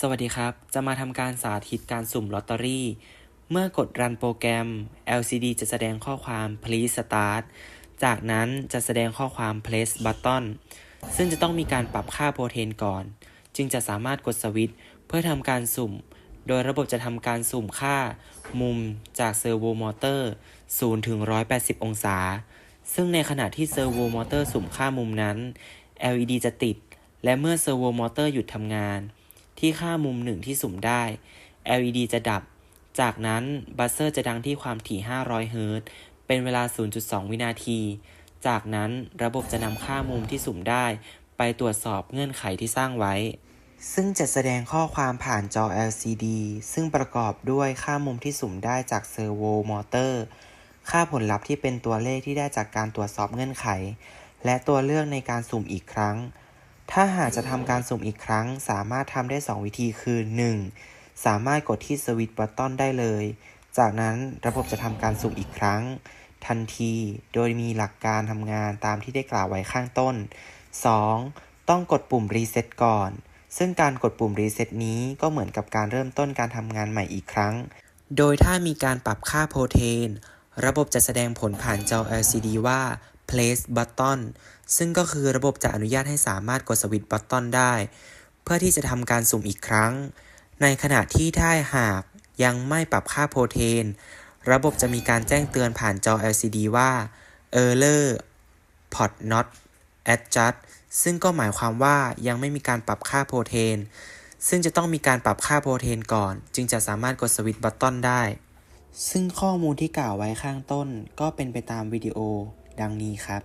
สวัสดีครับ จะมาทำการสาธิตการสุ่มลอตเตอรี่ เมื่อกดรันโปรแกรม LCD จะแสดงข้อความ please start จากนั้นจะแสดงข้อความ place button ซึ่งจะต้องมีการปรับค่าโปรเทนก่อน จึงจะสามารถกดสวิตช์เพื่อทำการสุ่ม โดยระบบจะทำการสุ่มค่า มุมจากเซอร์โวมอเตอร์0ถึง180 องศา ซึ่งในขณะที่เซอร์โวมอเตอร์สุ่มค่ามุมนั้น LED จะติด และเมื่อเซอร์โวมอเตอร์หยุดทำงาน ที่ค่ามุมหนึ่งที่สุ่มได้ LED จะดับ จากนั้นบัสเซอร์จะดังที่ความถี่ 500 เฮิรตซ์เป็นเวลา 0.2 วินาที จากนั้นระบบจะนำค่ามุมที่สุ่มได้ ไปตรวจสอบเงื่อนไขที่สร้างไว้ ซึ่งจะแสดงข้อความผ่านจอ LCD ซึ่งประกอบด้วยค่ามุมที่สุ่มได้จากเซอร์โวมอเตอร์ ค่าผลลัพธ์ที่เป็นตัวเลขที่ได้จากการตรวจสอบเงื่อนไข และตัวเลือกในการสุ่มอีกครั้ง ถ้าหากจะทำการสุ่มอีกครั้ง สามารถทำได้ 2 วิธีคือ 1. สามารถกดที่สวิตช์บัตตอนได้เลย จากนั้นระบบจะทำการสุ่มอีกครั้ง ทันทีโดยมีหลักการทำงานตามที่ได้กล่าวไว้ข้างต้น 2. ต้องกดปุ่มรีเซ็ตก่อน ซึ่งการกดปุ่มรีเซ็ตนี้ก็เหมือนกับการเริ่มต้นการทำงานใหม่อีกครั้ง โดยถ้ามีการปรับค่าโปรเทน ระบบจะแสดงผลผ่านจอ LCD ว่า place button ซึ่งก็คือระบบจะอนุญาตให้สามารถกดสวิตช์บัตตอนได้ เพื่อที่จะทำการสุ่มอีกครั้ง ในขณะที่ถ้าหากยังไม่ปรับค่าโปรเทน ระบบจะมีการแจ้งเตือนผ่านจอ LCD ว่า error pot not adjust ซึ่งก็หมายความว่ายังไม่มีการปรับค่าโปรเทน ซึ่งจะต้องมีการปรับค่าโปรเทนก่อน จึงจะสามารถกดสวิตช์บัตตอนได้ ซึ่งข้อมูลที่กล่าวไว้ข้างต้นก็เป็นไปตามวิดีโอ ดังนี้ครับ